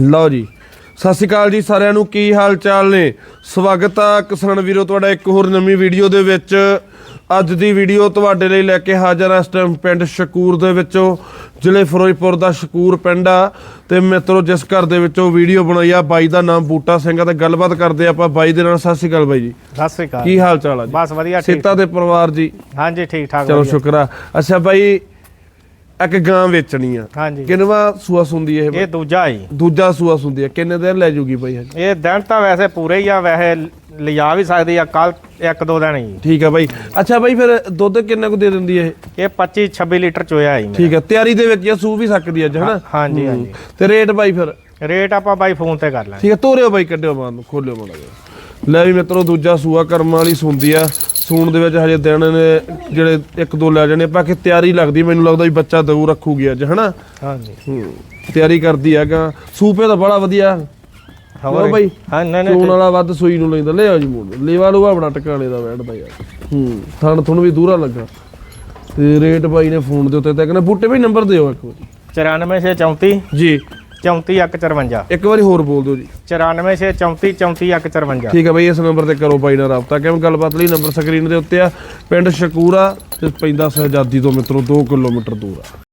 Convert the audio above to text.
ਲਓ ਜੀ। ਸਤਿ ਸ਼੍ਰੀ ਅਕਾਲ ਜੀ ਸਾਰਿਆਂ ਨੂੰ ਕੀ ਹਾਲ ਚਾਲ ਨੇ? ਸਵਾਗਤ ਆ ਕਿਸਾਨ ਵੀਰੋ ਤੁਹਾਡਾ ਇੱਕ ਹੋਰ ਨਵੀਂ ਵੀਡੀਓ ਦੇ ਵਿੱਚ। ਅੱਜ ਦੀ ਵੀਡੀਓ ਤੁਹਾਡੇ ਲਈ ਲੈ ਕੇ ਹਾਜ਼ਰ ਹਾਂ ਇਸ ਟਾਈਮ ਪਿੰਡ ਸ਼ਕੂਰ ਦੇ ਵਿੱਚੋਂ ਜ਼ਿਲ੍ਹੇ ਫਿਰੋਜ਼ਪੁਰ ਦਾ ਸ਼ਕੂਰ ਪਿੰਡ ਆ। ਤੇ ਮਿੱਤਰੋ ਜਿਸ ਘਰ ਦੇ ਵਿੱਚੋਂ ਵੀਡੀਓ ਬਣਾਈ ਆ ਬਾਈ ਦਾ ਨਾਮ ਬੂਟਾ ਸਿੰਘ ਆ ਤੇ ਗੱਲਬਾਤ ਕਰਦੇ ਆਪਾਂ ਬਾਈ ਦੇ ਨਾਲ। ਸਤਿ ਸ਼੍ਰੀ ਅਕਾਲ ਬਾਈ ਜੀ। ਸਤਿ ਸ੍ਰੀ ਅਕਾਲ। ਕੀ ਹਾਲ ਚਾਲ ਆ ਜੀ? ਬਸ ਵਧੀਆ ਠੀਕ। ਸੇਤਾ ਦੇ ਪਰਿਵਾਰ ਜੀ। ਹਾਂਜੀ ਠੀਕ ਠਾਕ ਚਲੋ। ਸ਼ੁਕਰ ਆ। ਅੱਛਾ ਬਾਈ ਇੱਕ ਗਾਂ ਵੇਚਣੀ ਆ। ਹਾਂਜੀ। ਕਿੰਨਵਾ ਸੂਆ ਸੁੰਦੀ ਇਹ? ਇਹ ਦੂਜਾ ਹੀ। ਦੂਜਾ ਸੂਆ ਸੁੰਦੀ ਆ। ਕਿੰਨੇ ਦਿਨ ਲੈ ਜੂਗੀ ਬਾਈ ਇਹ ਦਿਨ ਤਾਂ ਵੈਸੇ ਪੂਰੇ ਹੀ ਆ ਵੈਸੇ ਲਿਜਾ ਵੀ ਸਕਦੀ ਆ ਕੱਲ ਇੱਕ ਦੋ ਦਿਨ ਹੀ। ਠੀਕ ਆ ਬਾਈ। ਅੱਛਾ ਬਾਈ ਫਿਰ ਦੁੱਧ ਕਿੰਨਾ ਕੁ ਦੇ ਦਿੰਦੀ ਇਹ? ਇਹ 25 26 ਲੀਟਰ ਚੋਇਆ ਹੀ ਠੀਕ ਆ। ਤਿਆਰੀ ਦੇ ਵਿੱਚ ਇਹ ਸੂ ਵੀ ਸਕਦੀ ਅੱਜ ਹਨਾ? ਹਾਂਜੀ। ਹਾਂਜੀ। ਤੇ ਰੇਟ ਬਾਈ ਫਿਰ? ਰੇਟ ਆਪਾਂ ਬਾਈ ਫੋਨ ਤੇ ਕਰ ਲਾਂਗੇ। ਠੀਕ ਆ ਤੋਰਿਓ ਬਾਈ ਕੱਢਿਓ ਬਾਹਰ ਨੂੰ ਖੋਲਿਓ ਮਾੜਾ ਲੈ ਵੀ ਮਿੱਤਰੋ ਦੂਜਾ ਸੂਆ ਕਰਮ ਵਾਲੀ ਸੁੰਦੀ ਆ। ਸੂਣ ਦੇ ਵਿੱਚ ਹਜੇ ਦਿਨ ਨੇ ਜਿਹੜੇ ਇੱਕ ਦੋ ਲੈ ਜਾਣੇ ਬਾਕੀ ਤਿਆਰੀ ਲੱਗਦੀ ਮੈਨੂੰ ਲੱਗਦਾ ਵੀ ਬੱਚਾ ਦਊ ਰੱਖੂਗੀ ਅੱਜ ਹਨਾ? ਹਾਂਜੀ। ਹੂੰ ਤਿਆਰੀ ਕਰਦੀ ਹੈਗਾ ਸੂਪੇ ਤਾਂ ਬੜਾ ਵਧੀਆ। ਹੋਰ ਬਾਈ ਹਾਂ ਨਹੀਂ ਚੋਣ ਨਹੀਂ ਵਾਲਾ ਵੱਧ ਸੂਈ ਨੂੰ ਲੈਂਦਾ। ਲੈ ਆ ਜੀ ਮੂੰਹ ਲੇਵਾ ਲੂਆ ਬੜਾ ਟਿਕਾਣੇ ਦਾ ਬੈਠਦਾ ਯਾਰ। ਹੂੰ ਥਣ ਤੁਹਾਨੂੰ ਵੀ ਦੂਰਾ ਲੱਗਾ। ਤੇ ਰੇਟ ਬਾਈ ਨੇ ਫੋਨ ਦੇ ਉੱਤੇ ਤਾਂ ਕਹਿੰਦਾ ਬੂਟੇ ਵੀ ਨੰਬਰ ਦਿਓ ਇੱਕ ਵਾਰੀ। 94 ਸੇ 34 ਜੀ। 34 1 54 ਇੱਕ ਵਾਰੀ ਹੋਰ ਬੋਲ ਦਿਓ ਜੀ। 94 ਸੇ 34 34 1 54 ਠੀਕ ਹੈ ਬਾਈ ਇਸ ਨੰਬਰ ਤੇ ਕਰੋ ਬਾਈ ਨਾਲ ਰਾਬਤਾ। ਕਿਵੇਂ ਗੱਲਬਾਤ ਲਈ? ਨੰਬਰ ਸਕਰੀਨ ਦੇ ਉੱਤੇ ਆ। ਪਿੰਡ ਸ਼ਕੂਰਾ ਤੇ ਪੈਂਦਾ ਸਹਜਾਦੀ ਤੋਂ ਮਿੱਤਰੋ 2 ਕਿਲੋਮੀਟਰ ਦੂਰ ਆ।